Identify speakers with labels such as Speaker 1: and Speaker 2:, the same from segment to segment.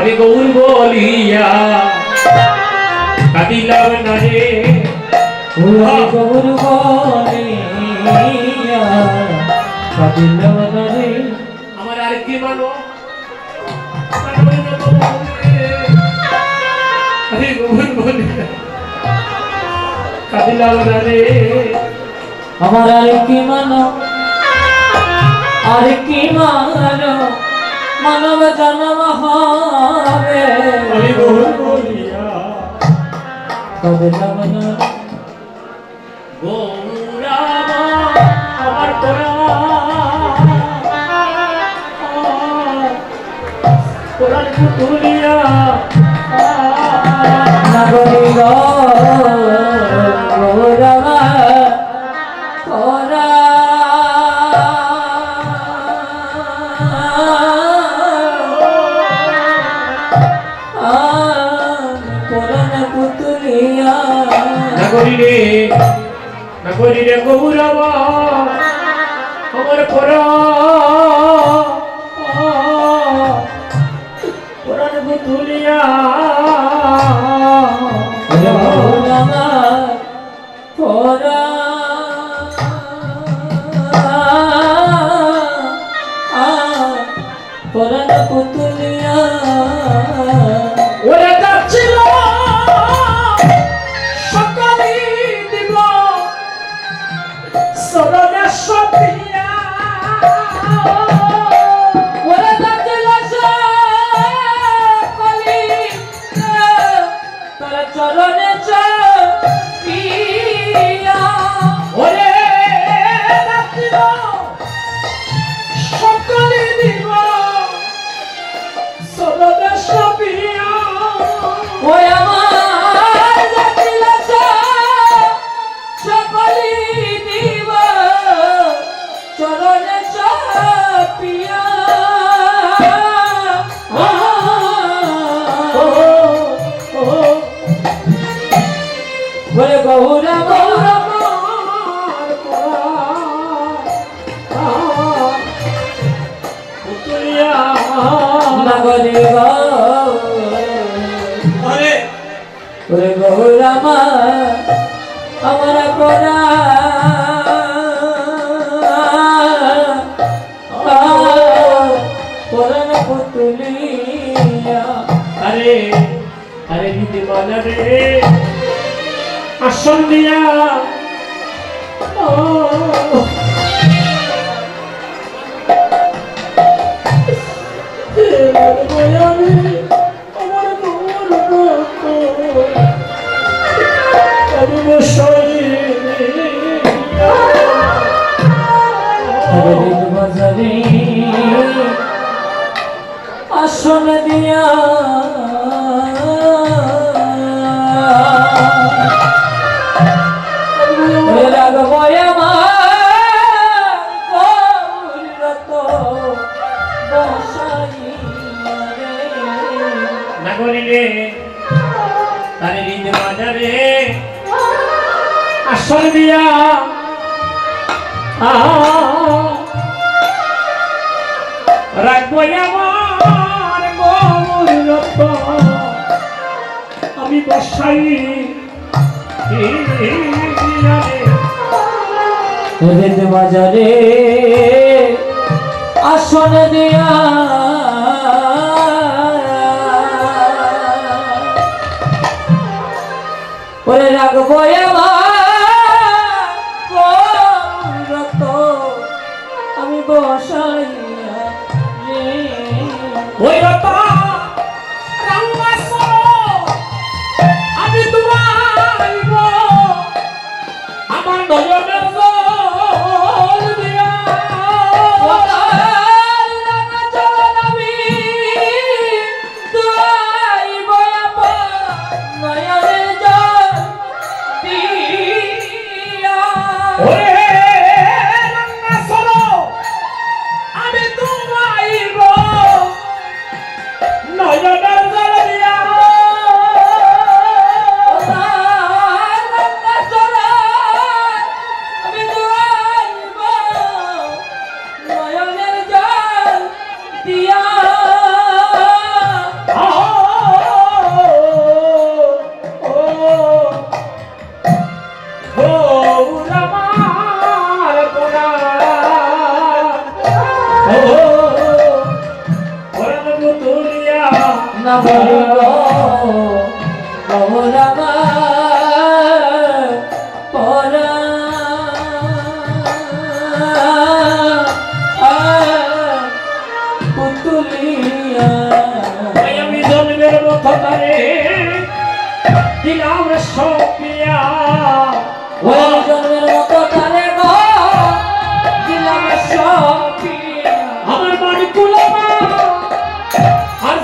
Speaker 1: হরে গৌর বলিয়া কাদিলাম না রে।
Speaker 2: গৌর বলিয়া কাদিলাম না রে।
Speaker 1: আমার আর কি মানো? হরে গৌর বলিয়া কাদিলাম না রে।
Speaker 2: আমার আর কি মানো? আর কি মানো? মানব জন্ম হবে। না রে
Speaker 1: গৌরামা আমার তোরা। তোরার পুতুলিয়া
Speaker 2: নগরী
Speaker 1: রে গৌরামা আমার তোরা
Speaker 2: ওরে গৌরামা আমার পরা
Speaker 1: আরে আরে দিদি মানা রে। আসন ও। রিদ বাজারে। আসল দিয়া। রাখব আমি বসাই
Speaker 2: হৃদ বাজারে আসন দিয়া না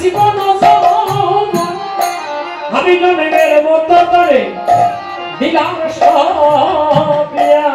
Speaker 1: জীবন আমি জন্মের মতো করে দিলাম সপিয়া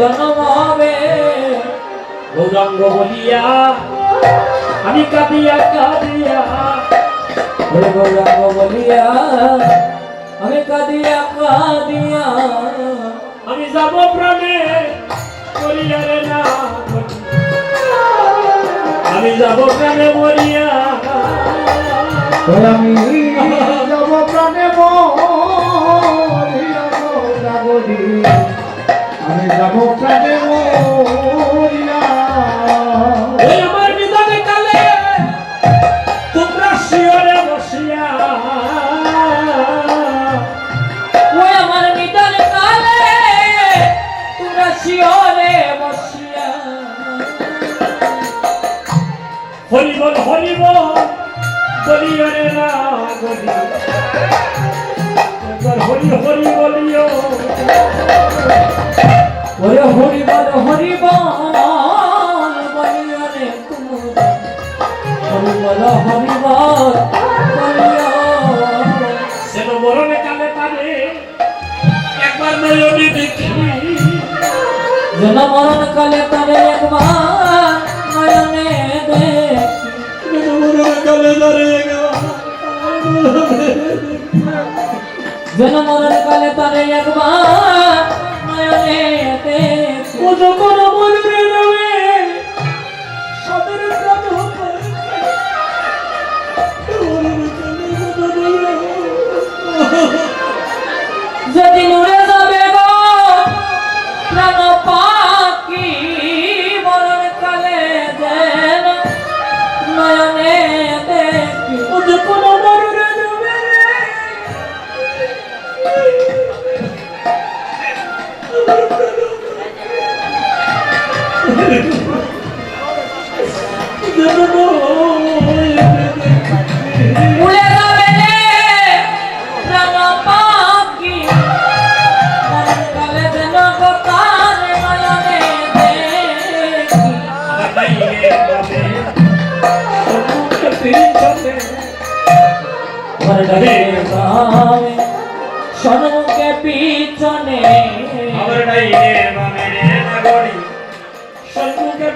Speaker 1: জন্ম
Speaker 2: হবে
Speaker 1: বলিয়া, আমি কাঁদিয়া কাঁদিয়া
Speaker 2: গৌরাঙ্গ বলিয়া, আমি কাঁদিয়া কাঁদিয়া,
Speaker 1: আমি যাব প্রাণে করিয়া রে না আমি যাব প্রাণে মরিয়া
Speaker 3: আমি যাব প্রাণে মরিয়া।
Speaker 1: বসিয়া। হরিবল হরিব বলিয়রে না বলি একবার হরি হরি বলিও
Speaker 2: ওরে হরি বল হরি বল বলিয়ারে তোমরা হরি বল হরি বল বলিয়া
Speaker 1: সেন মরণে কালে তারে একবার নয়নে দেখি।
Speaker 2: জন মরণ কালে তারে একবার নয়নে দেখি।
Speaker 1: সেন মরণে কালে তারে
Speaker 2: মরণ কালে তারে একবার নয়নে দেখি উড়ে যাবে রে প্রাণ পাখি।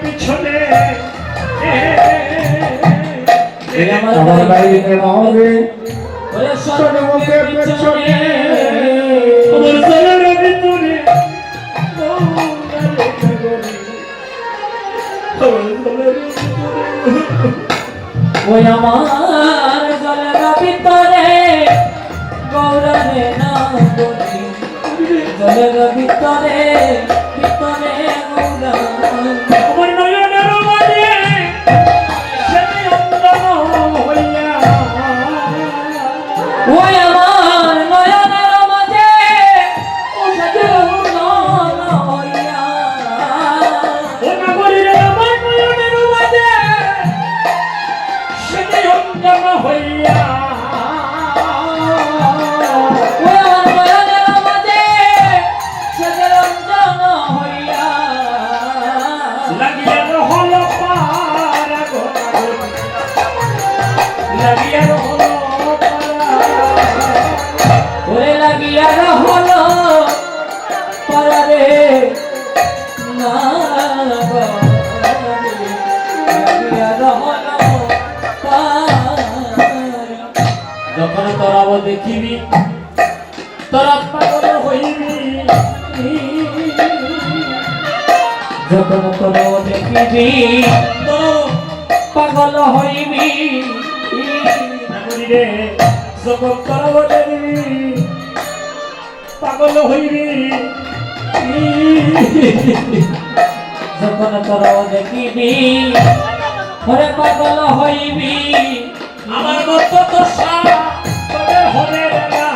Speaker 2: পিছনে। আমার
Speaker 3: বাইরে হবে। পিছনে।
Speaker 2: ওই আমার জলের ভিতরে। গৌরবে না জলের ভিতরে ভিতরে গৌর
Speaker 1: দেখিবি তোরা পাগল হইবি।
Speaker 2: যখন তোর দেখিবি
Speaker 1: তোর
Speaker 2: পাগল হইবি।
Speaker 1: রে যখন তোরাব দেখিবি, পাগল হইবি।
Speaker 2: যখন তোর দেখিবি হরে পাগল হইবি।
Speaker 1: আমার মতো দশা তোদের না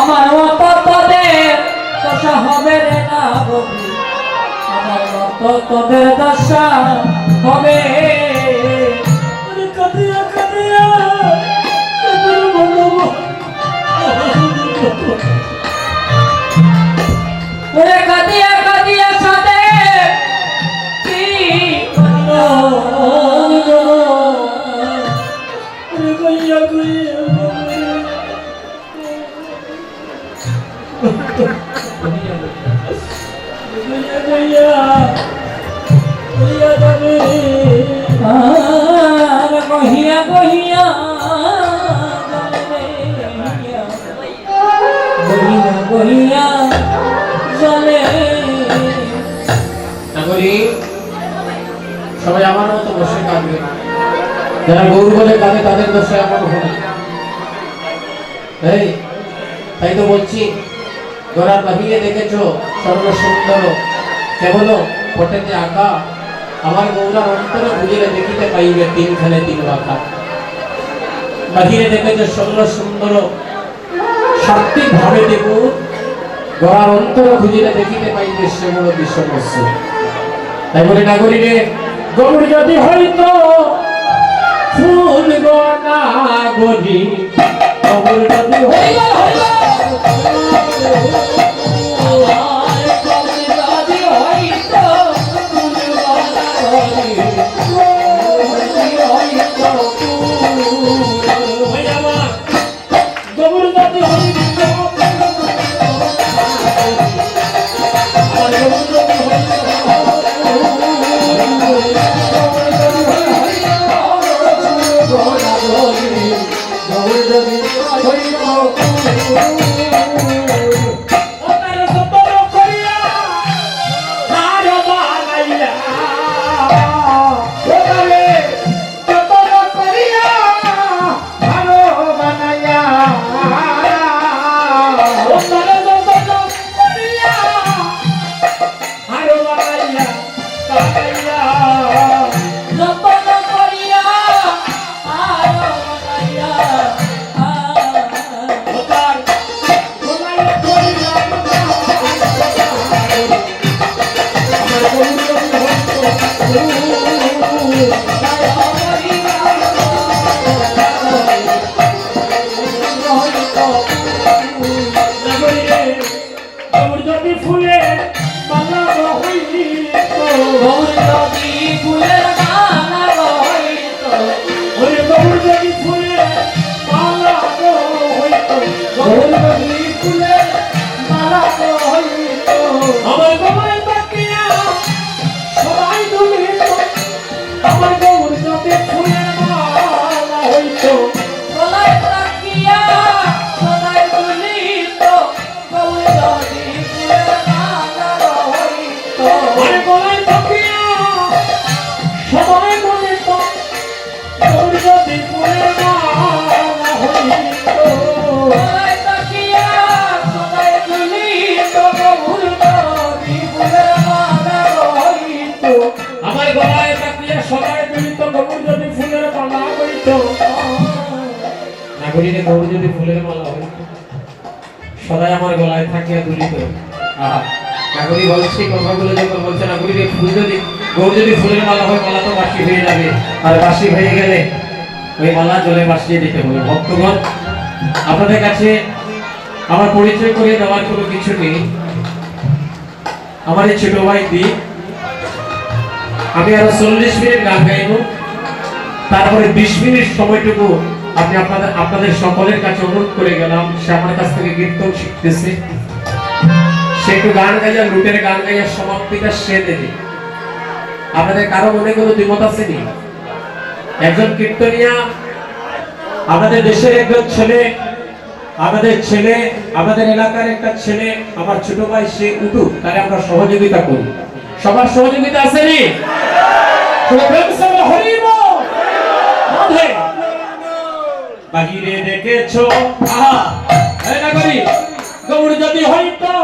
Speaker 1: আমার মতো
Speaker 2: তোদের হবে রে না আমার মতো হবে।
Speaker 1: কাঁদিয়া কাঁদিয়া সবাই আমার মতো বসে কাঁদবে যারা গৌর বলে কাঁদে, তাদের দোষে এমন হবে তাই তো বলছি গোড়ার বাহিরে দেখেছ সর্ব সুন্দর কেবল পটেতে আঁকা। আমার গৌরার অন্তরে বুঝিলে দেখিতে পাইবে তিনখানে তিন বাঁকা। বাহিরে দেখেছ সর্ব সুন্দর সাত্বিক ভাবে দেব গড়ার অন্তর খুঁজিলে দেখিতে পাইবে সে বড় বিশ্বমস্য তাই বলে নাগরিকে, গৌর যদি হইতো, ফুল গনা গরি গৌর যদি হইল ওই ফুল যদি,
Speaker 3: গৌর
Speaker 1: যদি ফুলের মালা হয়, মালা তো বাসি হয়ে যাবে। আর বাসি হয়ে গেলে ওই মালা জলে বাসিয়ে দিতে হবে। ভক্তগণ, আপনাদের কাছে আমার পরিচয় করে দেওয়ার কোনো কিছু নেই। আমার এই ছোট ভাই আমি আরও চল্লিশ মিনিট গান গাইব। তারপরে বিশ মিনিট সময়টুকু আমি আপনাদের আপনাদের সকলের কাছে অনুরোধ করে গেলাম। সে আমার কাছ থেকে কীর্তন শিখতেছে। সে একটু গান গাইয়া, লুটের গান গাইয়া সমাপ্তিটা সে দেবে। আপনাদের কারও মনে কোনো দ্বিমত আছে নি একজন কীর্তনিয়া আমাদের দেশের একজন ছেলে আমাদের ছেলে আমাদের এলাকার একটা ছেলে, আমার ছোট ভাই, সে উঠুক তারে আমরা সহযোগিতা করি। সবার সহযোগিতা আছে নি। বাহিরে দেখেছ, আহা! করি গৌর যদি হইতো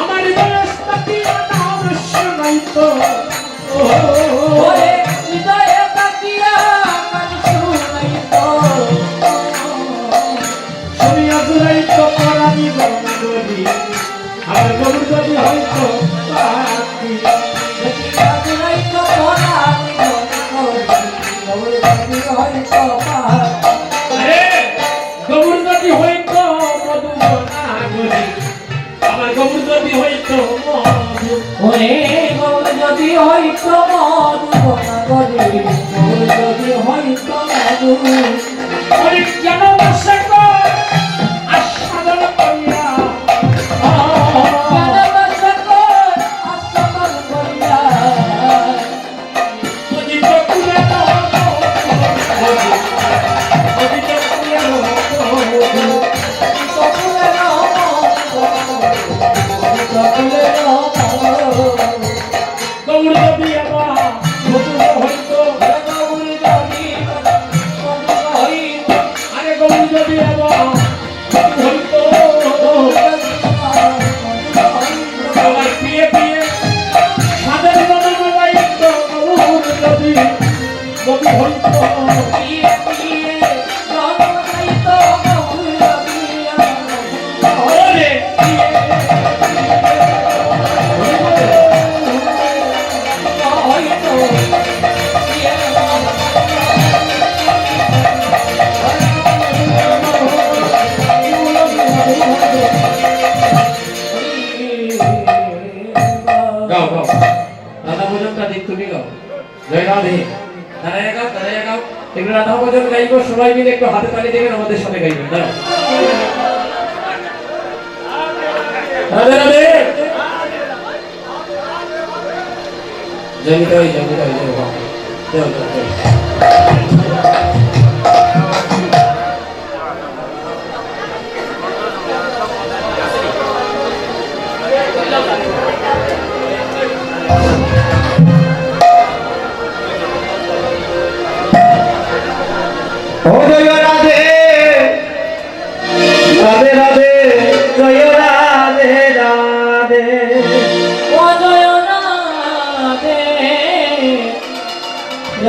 Speaker 1: আমার
Speaker 2: ওরে হৃদয়ে
Speaker 1: গৌর যদি হইতো সবাই মিলে একটু হাতে তালি দেবেন আমাদের সাথে গাইবেন। দাঁড়াও। রাধে রাধে। জয়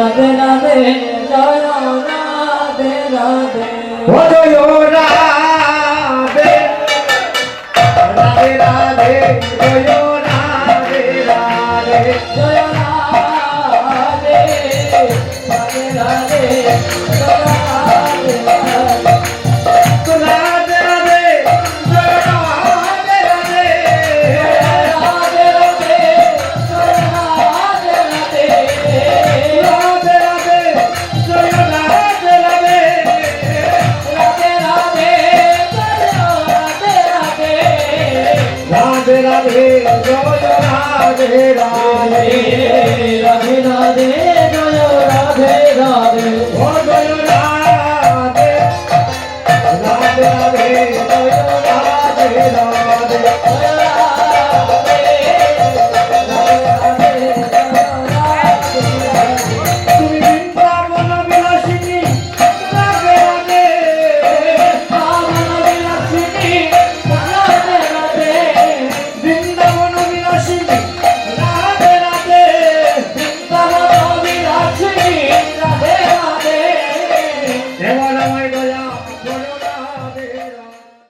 Speaker 1: রাধে রাধে জয়
Speaker 3: রাধে রাধে। ও জয় রাধে। রাধে
Speaker 2: রাধে জয় রাধে রাধে।
Speaker 3: জয় রাধে রাধে রাধে